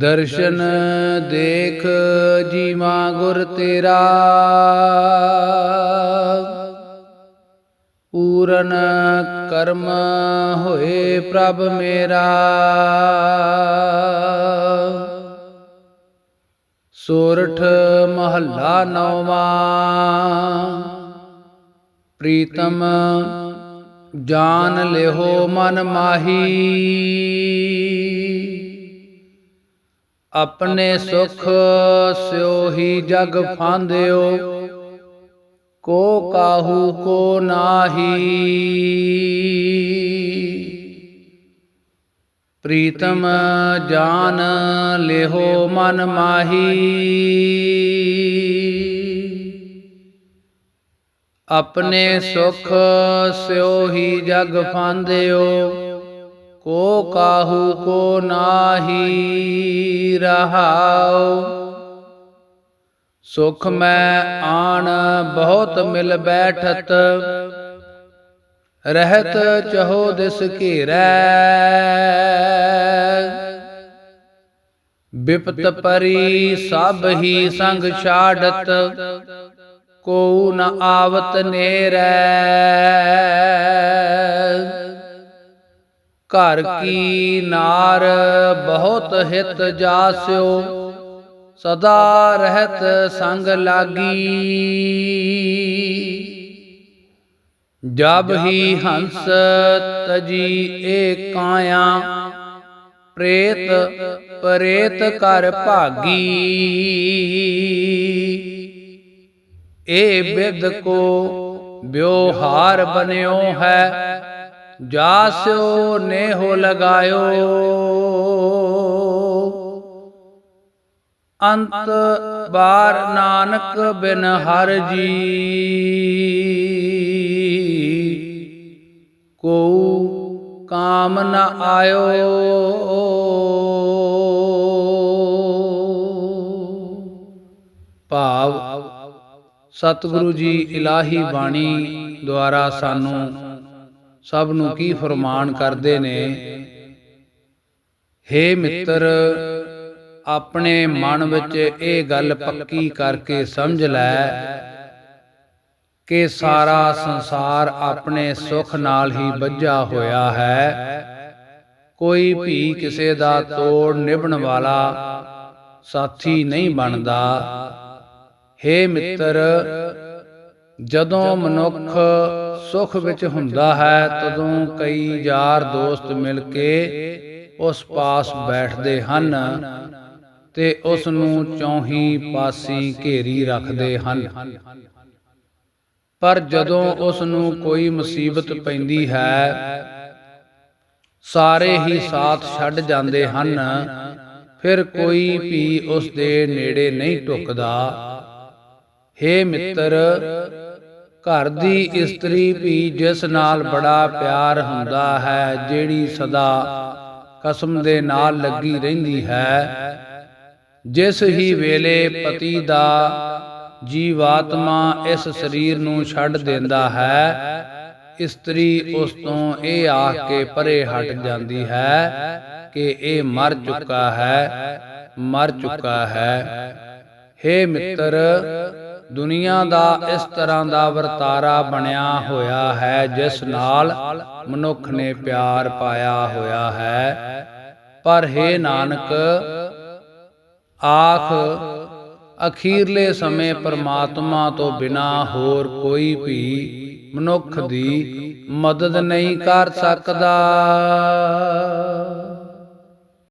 ਦਰਸ਼ਨ ਦੇਖ ਜੀਵਾ ਗੁਰ ਤੇਰਾ। ਪੂਰਨ ਕਰਮ ਹੋਏ ਪ੍ਰਭ ਮੇਰਾ। ਸੋਰਠ ਮਹੱਲਾ ਨੌਵਾਂ। ਪ੍ਰੀਤਮ ਜਾਨ ਲਿਓ ਮਨ ਮਾਹੀ। ਆਪਣੇ ਸੁਖ ਸਿਓ ਹੀ ਜਗ ਫਾਂਦਿਓ। ਕੋ ਕਾਹੂ ਕੋ ਨਾਹੀ। ਪ੍ਰੀਤਮ ਜਾਨ ਲਿਓ ਮਨ ਮਾਹੀ। ਆਪਣੇ ਸੁਖ ਸਿਓ ਹੀ ਜਗ ਫਾਂਦਿਓ। ਕੋ ਕਾਹੂ ਕੋ ਨਾਹੀ ਰਹਾਉ। ਸੁਖ ਮੈਂ ਆਣ ਬਹੁਤ ਮਿਲ ਬੈਠਤ, ਰਹਿਤ ਚਹੋ ਦਿਸ ਘੇਰੈ। ਬਿਪਤ ਪਰੀ ਸਭ ਹੀ ਸੰਗ ਛਾੜਤ, ਕੋ ਨ ਆਵਤ ਨੇਰੈ। ਘਰ ਕੀ ਨਾਰ ਬਹੁਤ ਹਿਤ ਜਾਸਿਓ, ਸਦਾ ਰਹਿਤ ਸੰਗ ਲਾਗੀ। ਜਬ ਹੀ ਹੰਸ ਤਜੀ ਏ ਕਾਇਆ, ਪ੍ਰੇਤ ਪ੍ਰੇਤ ਕਰ ਭਾਗੀ। ਏ ਬਿਦ ਕੋ ਵਿਵਹਾਰ ਬਨਿਓ ਹੈ ਜਾਸਿਓ ਨੇਹੋ ਲਗਾਇਓ। ਅੰਤ ਬਾਰ ਨਾਨਕ ਬਿਨ ਹਰ ਜੀ। ਕੋ ਕਾਮ ਨ ਆਇਓ। ਭਾਵ ਸਤਿਗੁਰੂ ਜੀ ਇਲਾਹੀ ਬਾਣੀ ਦੁਆਰਾ ਸਾਨੂੰ ਸਭ ਨੂੰ ਕੀ ਫਰਮਾਨ ਕਰਦੇ ਨੇ? ਹੇ ਮਿੱਤਰ ਆਪਣੇ ਮਨ ਵਿੱਚ ਇਹ ਗੱਲ ਪੱਕੀ ਕਰਕੇ ਸਮਝ ਲੈ ਕਿ ਸਾਰਾ ਸੰਸਾਰ ਆਪਣੇ ਸੁਖ ਨਾਲ ਹੀ ਬੱਝਾ ਹੋਇਆ ਹੈ। ਕੋਈ ਵੀ ਕਿਸੇ ਦਾ ਤੋੜ ਨਿਭਣ ਵਾਲਾ ਸਾਥੀ ਨਹੀਂ ਬਣਦਾ। ਹੇ ਮਿੱਤਰ ਜਦੋਂ ਮਨੁੱਖ ਸੁਖ ਵਿੱਚ ਹੁੰਦਾ ਹੈ, ਤਦੋਂ ਕਈ ਯਾਰ ਦੋਸਤ ਮਿਲ ਕੇ ਉਸ ਪਾਸ ਬੈਠਦੇ ਹਨ ਤੇ ਉਸ ਨੂੰ ਚੌਹੀ ਪਾਸੀ ਘੇਰੀ ਰੱਖਦੇ ਹਨ। ਪਰ ਜਦੋਂ ਉਸ ਨੂੰ ਕੋਈ ਮੁਸੀਬਤ ਪੈਂਦੀ ਹੈ, ਸਾਰੇ ਹੀ ਸਾਥ ਛੱਡ ਜਾਂਦੇ ਹਨ, ਫਿਰ ਕੋਈ ਵੀ ਉਸ ਦੇ ਨੇੜੇ ਨਹੀਂ ਟੁਕਦਾ। ਹੇ ਮਿੱਤਰ ਘਰ ਦੀ ਇਸਤਰੀ ਵੀ ਜਿਸ ਨਾਲ ਬੜਾ ਪਿਆਰ ਹੁੰਦਾ ਹੈ ਜਿਹੜੀ ਸਦਾ ਕਸਮ ਦੇ ਨਾਲ ਲੱਗੀ ਰਹਿੰਦੀ ਹੈ। ਜਿਸ ਹੀ ਵੇਲੇ ਪਤੀ ਦਾ ਜੀਵਾਤਮਾ ਇਸ ਸਰੀਰ ਨੂੰ ਛੱਡ ਦਿੰਦਾ ਹੈ। ਇਸਤਰੀ ਉਸ ਤੋਂ ਇਹ ਆਖ ਕੇ ਪਰੇ ਹਟ ਜਾਂਦੀ ਹੈ ਕਿ ਇਹ ਮਰ ਚੁੱਕਾ ਹੈ ਮਰ ਚੁੱਕਾ ਹੈ। ਹੇ ਮਿੱਤਰ ਦੁਨੀਆ ਦਾ ਇਸ ਤਰ੍ਹਾਂ ਦਾ ਵਰਤਾਰਾ ਬਣਿਆ ਹੋਇਆ ਹੈ, ਜਿਸ ਨਾਲ ਮਨੁੱਖ ਨੇ ਪਿਆਰ ਪਾਇਆ ਹੋਇਆ ਹੈ। ਪਰ ਹੈ ਨਾਨਕ, ਆਖ, ਅਖੀਰਲੇ ਸਮੇਂ ਪਰਮਾਤਮਾ ਤੋਂ ਬਿਨਾ ਹੋਰ ਕੋਈ ਵੀ ਮਨੁੱਖ ਦੀ ਮਦਦ ਨਹੀਂ ਕਰ ਸਕਦਾ।